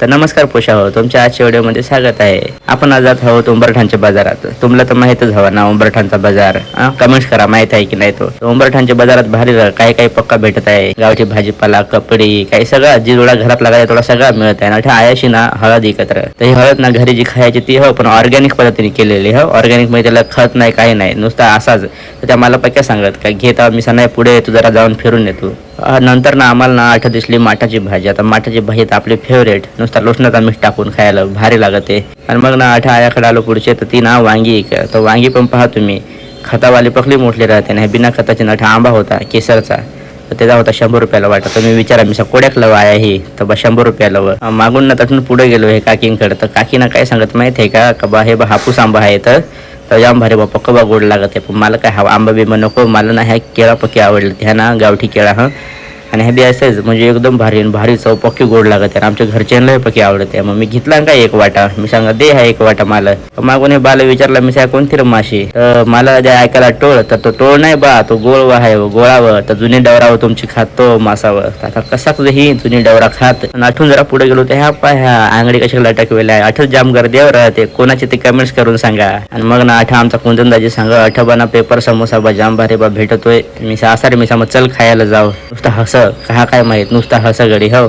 तर नमस्कार पोषा हो तुमच्या आजच्या व्हिडिओमध्ये स्वागत आहे. आपण आज जात आहोत उंबरठाणच्या बाजारात. तुम्हाला तर माहितच हवा ना उंबरठाणचा बाजार कमेंट्स करा माहीत आहे की नाही तो. उंबरठाणच्या बाजारात भारी काही काही पक्का भेटत आहे? गावची भाजीपाला कपडे काही सगळं जी थोडा घरात लागायचा थोडा सगळा मिळत आहे. ना आयाशी ना हळद एकत्र. तर ही हळद ना घरी जी खायची ती हो पण ऑर्गॅनिक पद्धतीने केलेली हो. ऑर्गॅनिकमध्ये त्याला खत नाही काही नाही. नुसता असाच. तर त्या मला पक्क्या सांगत का घेता मी नाही पुढे तू जरा जाऊन फिरून येतो नंतर ना आम्हाला ना आठ दिसली माठाची भाजी. आता माठाची भाजी तर आपली फेवरेट नुसता लोसणाचा मीठ टाकून खायला भारी लागते. आणि मग ना आठ आयाकडे आलो पुढचे तर ती ना वांगी एक. तर वांगी पण पहा तुम्ही. खतावाली पकली मोठली राहते ना बिना खताची नठा आंबा होता केसरचा. तर त्याचा होता शंभर रुपयाला वाटा. तुम्ही विचारा मी कोड्याक लव आहे ही. तर बा शंभर रुपयाला व. मागून ना तटून पुढे गेलो हे काकींकडे. तर काकीना काय सांगत माहीत आहे का? का बा हे बा हापूस आंबा आहे तर तर जाम भारी बाप्पा कबा गोड लागत आहे? पण मला काय हवा? आंबा बिंबा नको मला ना ह्या केळा पक्की आवडले. ह्या ना गावठी केळा हा. आणि हे बी असेच म्हणजे एकदम भारी भारी चव पक्की गोड लागत आहे. आणि आमच्या घरच्यांना पक्की आवडत आहे. मग मी घेतला का एक वाटा? मी सांगा दे हा एक वाटा मला. मागून हे बाला विचारला मी सांगा कोणती माशी? तर मला जे ऐकायला टोळ तर तो टोळ नाही बा तो गोळ आहे गोळावं तर जुनी डवरावं तुमची खात तो आता कसा तुझं ही जुनी डवरा खात? आणि आठवून जरा पुढे गेलो तर ह्या पाय ह्या आंगडी कशा लटकवेल्या आहे. आठच जाम गर्दीवर राहते कोणाचे ते कमेंट्स करून सांगा. आणि मग ना आठा आमचा कुंदनदाजी सांगा आठवबाना पेपर समोसा बा जाम भारी बा भेटतोय. मी सासारे मी सांग चल खायला जाऊ. नुसतं हस का काय माहीत नुसता हस गडी हो.